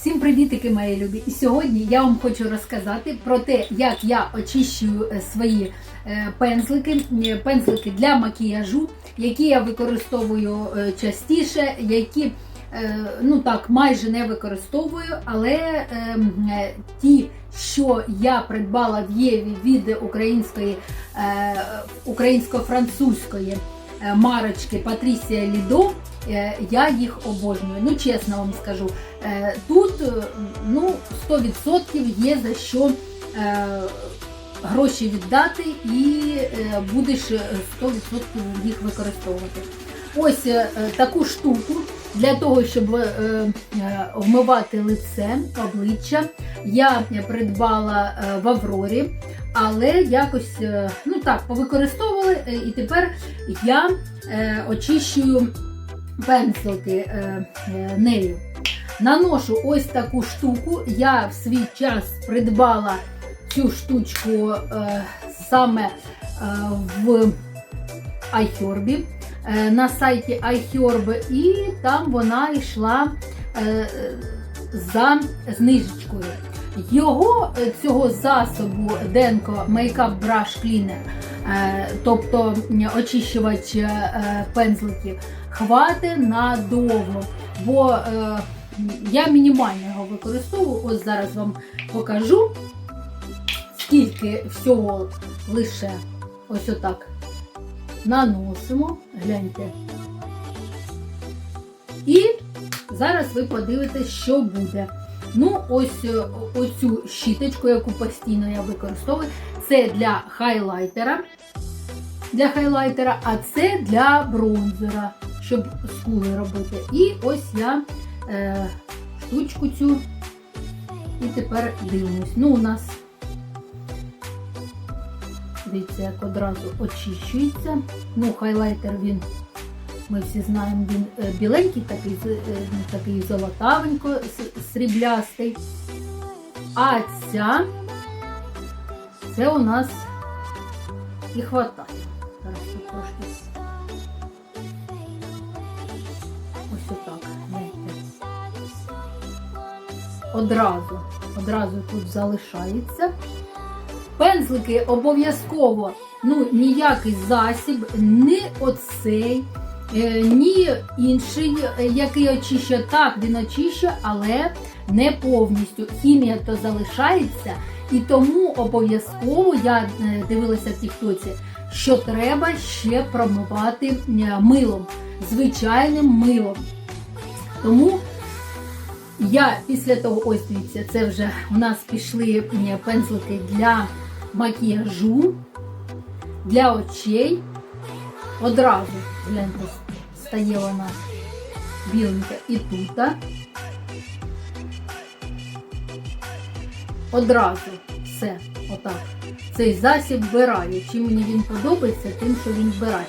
Всім привітики, мої любі! І сьогодні я вам хочу розказати про те, як я очищую е, свої е, пензлики, пензлики для макіяжу, які я використовую е, частіше, які ну так майже не використовую, але ті, що я придбала в Єві від української українсько-французької марочки Патрісія Лідо. Е, Я їх обожнюю. Ну, чесно вам скажу. Е, Тут е, ну, 100% є за що е, гроші віддати і е, будеш е, 100% їх використовувати. Ось е, таку штуку для того, щоб е, е, вмивати лице, обличчя, я придбала е, в Аврорі, але якось е, ну так повикористовували, е, і тепер я е, очищую пензлики нею. Наношу ось таку штуку. Я в свій час придбала цю штучку саме в iHerb, на сайті iHerb, і там вона йшла за знижечкою. Його е, цього засобу Denko Makeup Brush Cleaner, е, тобто очищувач е, пензликів, хватить надовго, бо е, я мінімально його використовую. Ось зараз вам покажу, скільки всього лише ось отак наносимо. Гляньте. І зараз ви подивитесь, що буде. Ну, ось е, оцю щіточку, яку постійно я використовую, це для хайлайтера. Для хайлайтера, а це для бронзера, щоб скули робити. І ось я е, штучку цю і тепер дивимось. Ну, у нас, дивіться, як одразу очищується. Ну, хайлайтер він, ми всі знаємо, він е, біленький, такий, е, ну, такий золотавенько, сріблястий. А ця, це у нас і хватає. Зараз тут трошки. Ось отак. Одразу, одразу тут залишається. Пензлики обов'язково, ну, ніякий засіб, ні оцей, ні інший, е, який очищує. Так, він очищує, але не повністю. Хімія то залишається, і тому обов'язково я е, дивилася в Тіктоці, що треба ще промивати е, милом, звичайним милом. Тому я після того, ось дивіться, це вже у нас пішли е, пензлики для макіяжу, для очей. Одразу, гляньте, стає вона біленька і тут. Одразу все, отак. Цей засіб вбираю. Чим мені він подобається, тим, що він вбирає.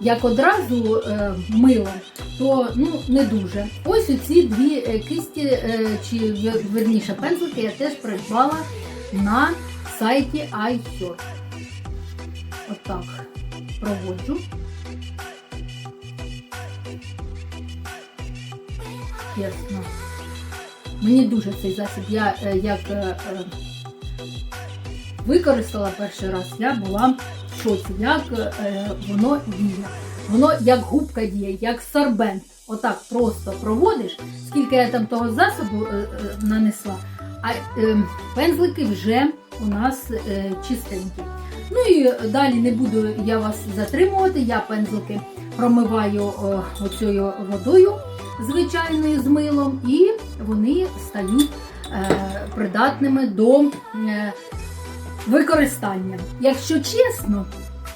Як одразу е, милом, то ну, не дуже. Ось оці дві е, кисті, е, чи верніше пензлики я теж придбала на сайті iHerb. Отак проводжу. Чесно. Мені дуже цей засіб. Я е, як е, е, використала перший раз, я була в шоці, як е, воно діє. Воно як губка діє, як сорбент. Отак просто проводиш, скільки я там того засобу е, е, нанесла, а е, пензлики вже у нас е, чистенькі. Ну і далі не буду я вас затримувати. Я пензлики промиваю е, оцею водою звичайною з милом, і вони стають е, придатними до е, використання. Якщо чесно,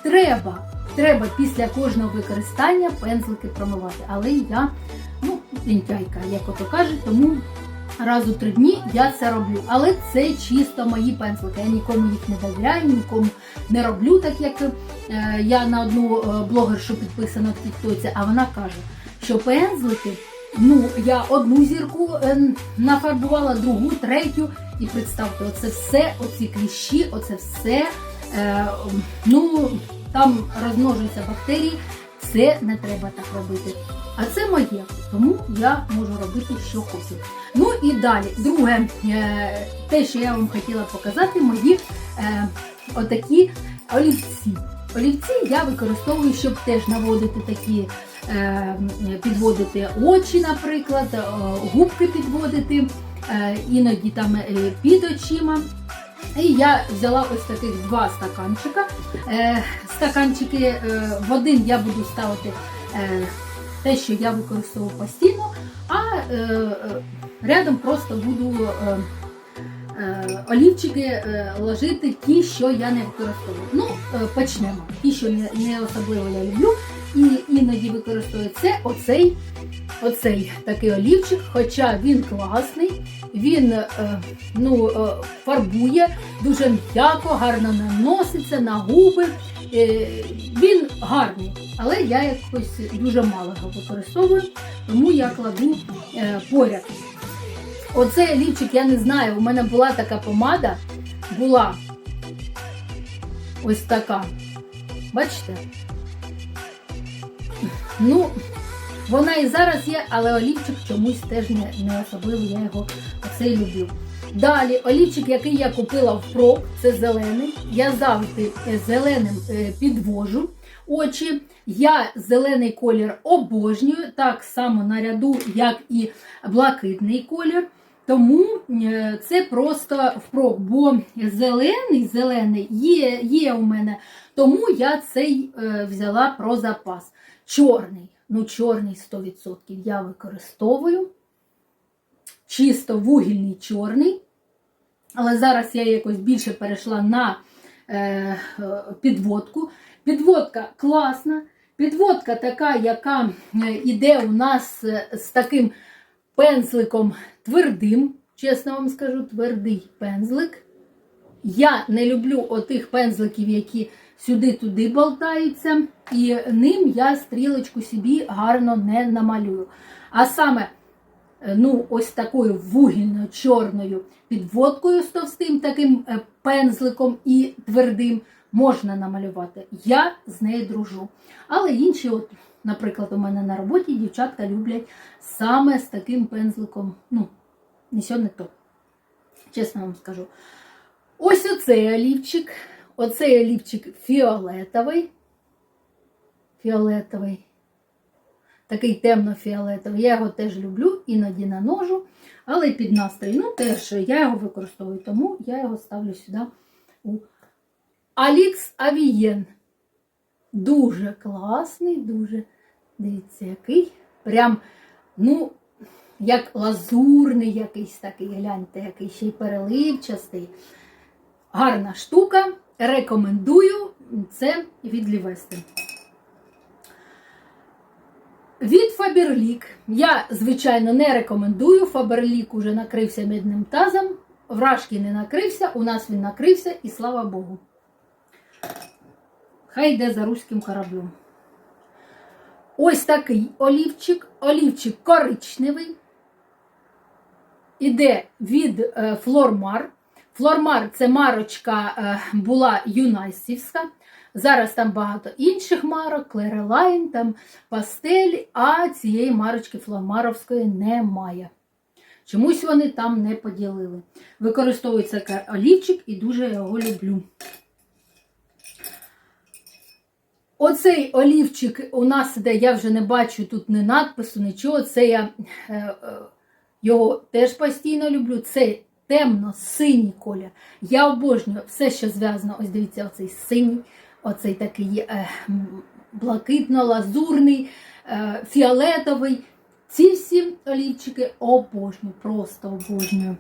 треба, треба після кожного використання пензлики промивати. Але я, ну, лінтяйка, як ото кажуть, тому раз у три дні я це роблю. Але це чисто мої пензлики. Я нікому їх не довіряю, нікому не роблю так, як е, я на одну е, блогершу підписана в Тіктоці, а вона каже, що пензлики. Ну, я одну зірку е, нафарбувала, другу, третю, і представте, оце все, оці кліщі, оце все, е, ну, там розмножуються бактерії, це не треба так робити. А це моє, тому я можу робити, що хочу. Ну і далі, друге, е, те, що я вам хотіла показати, мої е, отакі олівці. Олівці я використовую, щоб теж наводити такі, е, підводити очі, наприклад, губки підводити, іноді там під очима. І я взяла ось таких два стаканчика. Стаканчики в один я буду ставити те, що я використовую постійно, а е, е, рядом просто буду е, олівчики ложити ті, що я не використовую. Ну, почнемо. Ті, що не, особливо я люблю, і іноді використовую це оцей, оцей такий олівчик, хоча він класний, він ну, фарбує дуже м'яко, гарно наноситься на губи. Е, він гарний, але я якось дуже мало його використовую, тому я кладу е, поряд. Оцей олівчик, я не знаю, у мене була така помада, була ось така. Бачите? Ну, вона і зараз є, але олівчик чомусь теж не, не особливо, я його оцей люблю. Далі, олівчик, який я купила в ПРО, це зелений. Я завжди е, зеленим е, підвожу очі. Я зелений колір обожнюю, так само наряду, як і блакитний колір. Тому е, це просто впрок, бо зелений зелений є, є у мене, тому я цей взяла про запас. Чорний, ну чорний 100% я використовую. Чисто вугільний чорний. Але зараз я якось більше перейшла на е, е, підводку. Підводка класна. Підводка така, яка йде у нас е, з таким пензликом твердим, чесно вам скажу, твердий пензлик. Я не люблю отих пензликів, які сюди-туди болтаються, і ним я стрілочку собі гарно не намалюю. А саме, е, ну, ось такою вугільною чорною підводкою з товстим таким е, пензликом і твердим можна намалювати. Я з нею дружу. Але інші, от, наприклад, у мене на роботі дівчатка люблять саме з таким пензликом. Ну, не сьо не то. Чесно вам скажу. Ось оцей олівчик. Оцей олівчик фіолетовий. Фіолетовий. Такий темно-фіолетовий. Я його теж люблю, іноді наножу, але під настрій. Ну, теж я його використовую, тому я його ставлю сюди у Алікс Авієн. Дуже класний, дуже, дивіться, який. Прям, ну, як лазурний якийсь такий, гляньте, який ще й переливчастий. Гарна штука. Рекомендую це від Лівести. Від Фаберлік. Я, звичайно, не рекомендую. Фаберлік уже накрився мідним тазом. Вражки не накрився, у нас він накрився, і слава Богу. Хай йде за руським кораблем. Ось такий олівчик. Олівчик коричневий. Іде від е, Флормар. Флормар це марочка е, була юнайсівська. Зараз там багато інших марок, Клерелайн, там пастель, а цієї марочки флормаровської немає. Чомусь вони там не поділили. Використовується олівчик і дуже його люблю. Оцей олівчик у нас іде, я вже не бачу тут ні надпису, нічого. Це я е, е, його теж постійно люблю. Це темно-синій колір. Я обожнюю все, що зв'язано. Ось дивіться, оцей синій, оцей такий е, блакитно-лазурний, е, фіолетовий. Ці всі олівчики обожнюю, просто обожнюю.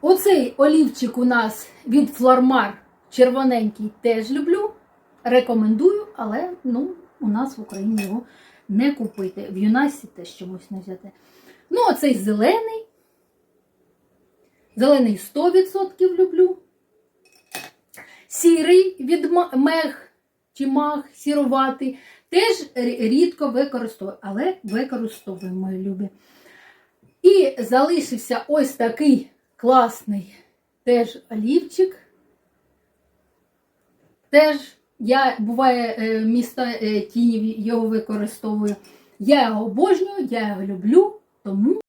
Оцей олівчик у нас від Флормар червоненький теж люблю. Рекомендую, але ну, у нас в Україні його не купити. В Юнасі теж чомусь не взяти. Ну, оцей зелений. Зелений 100% люблю. Сірий від мех чи мах, сіруватий. Теж рідко використовую, але використовую, мої любі. І залишився ось такий класний теж олівчик. Теж Я буває е, місто е, тіні його використовую. Я його обожнюю, я його люблю, тому